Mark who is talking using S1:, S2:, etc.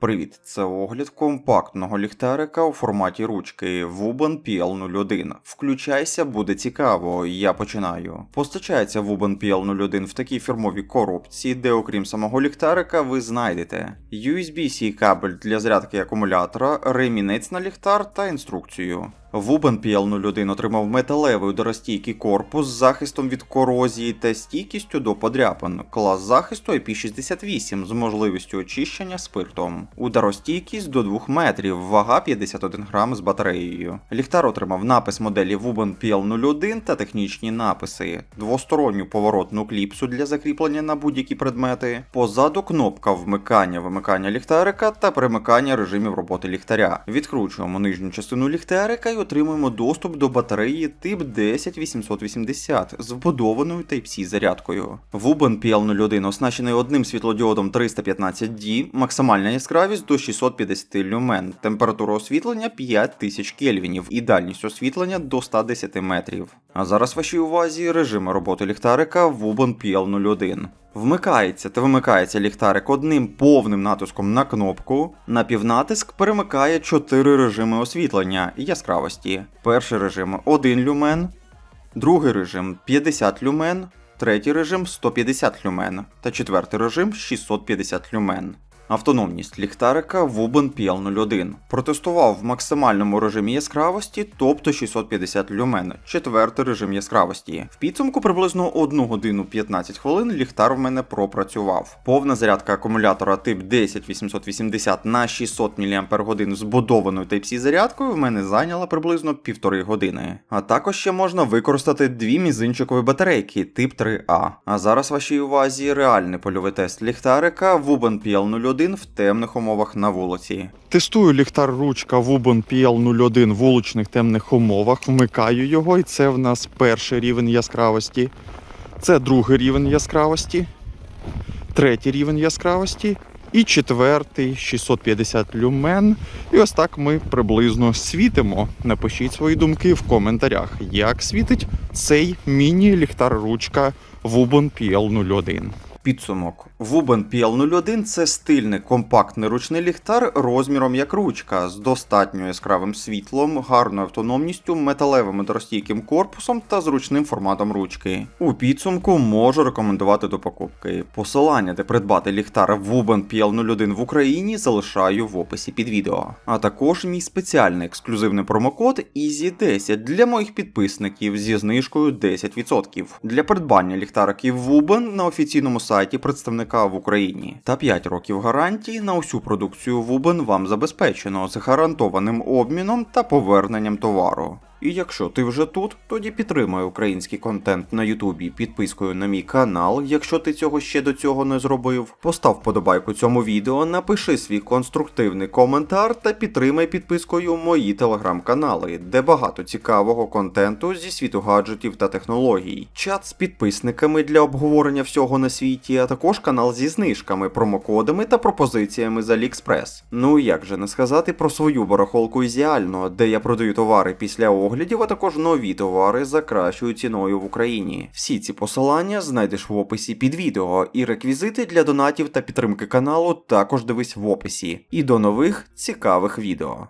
S1: Привіт, це огляд компактного ліхтарика у форматі ручки Wuben PL01. Включайся, буде цікаво, я починаю. Постачається Wuben PL01 в такій фірмовій коробці, де окрім самого ліхтарика ви знайдете USB-C кабель для зарядки акумулятора, ремінець на ліхтар та інструкцію. Wuben PL01 отримав металевий ударостійкий корпус з захистом від корозії та стійкістю до подряпин, клас захисту IP68 з можливістю очищення спиртом, ударостійкість до 2 метрів, вага 51 грам з батареєю. Ліхтар отримав напис моделі Wuben PL01 та технічні написи, двосторонню поворотну кліпсу для закріплення на будь-які предмети, позаду кнопка вмикання вимикання ліхтарика та перемикання режимів роботи ліхтаря. Відкручуємо нижню частину ліхтарика і отримуємо доступ до батареї тип 10880 з вбудованою Type-C зарядкою. Wuben PL01 оснащений одним світлодіодом 315D, максимальна яскравість до 650 люмен, температура освітлення 5000 кельвінів і дальність освітлення до 110 метрів. А зараз вашій увазі режими роботи ліхтарика Wuben PL01. Вмикається та вимикається ліхтарик одним повним натиском на кнопку. На півнатиск перемикає 4 режими освітлення і яскравості. Перший режим 1 люмен, другий режим 50 люмен, третій режим 150 люмен та четвертий режим 650 люмен. Автономність ліхтарика Wuben PL01. Протестував в максимальному режимі яскравості, тобто 650 люмен, четвертий режим яскравості. В підсумку приблизно 1 годину 15 хвилин ліхтар в мене пропрацював. Повна зарядка акумулятора тип 10880 на 600 мАч з будованою Type-C зарядкою в мене зайняла приблизно півтори години. А також ще можна використати дві мізинчикові батарейки тип 3А. А зараз вашій увазі реальний польовий тест ліхтарика Wuben PL01 в темних умовах на вулиці.
S2: Тестую ліхтар ручка Wuben PL01 в вуличних темних умовах, вмикаю його, і це в нас перший рівень яскравості. Це другий рівень яскравості, третій рівень яскравості і четвертий 650 люмен. І ось так ми приблизно світимо. Напишіть свої думки в коментарях, як світить цей міні-ліхтар ручка Wuben PL01.
S1: Підсумок. Wuben PL01 це стильний компактний ручний ліхтар розміром як ручка, з достатньо яскравим світлом, гарною автономністю, металевим доростійким корпусом та зручним форматом ручки. У підсумку можу рекомендувати до покупки. Посилання, де придбати ліхтар Wuben PL01 в Україні, залишаю в описі під відео. А також мій спеціальний ексклюзивний промокод EASY10 для моїх підписників зі знижкою 10% для придбання ліхтариків Wuben на офіційному сайті представника в Україні. Та 5 років гарантії на усю продукцію Вубен вам забезпечено з гарантованим обміном та поверненням товару. І якщо ти вже тут, тоді підтримай український контент на Ютубі підпискою на мій канал, якщо ти цього ще до цього не зробив. Постав подобайку цьому відео, напиши свій конструктивний коментар та підтримай підпискою мої телеграм-канали, де багато цікавого контенту зі світу гаджетів та технологій, чат з підписниками для обговорення всього на світі, а також канал зі знижками, промокодами та пропозиціями з AliExpress. Ну як же не сказати про свою барахолку ізіально, де я продаю товари після оглядів, а також нові товари за кращою ціною в Україні. Всі ці посилання знайдеш в описі під відео, і реквізити для донатів та підтримки каналу також дивись в описі. І до нових цікавих відео.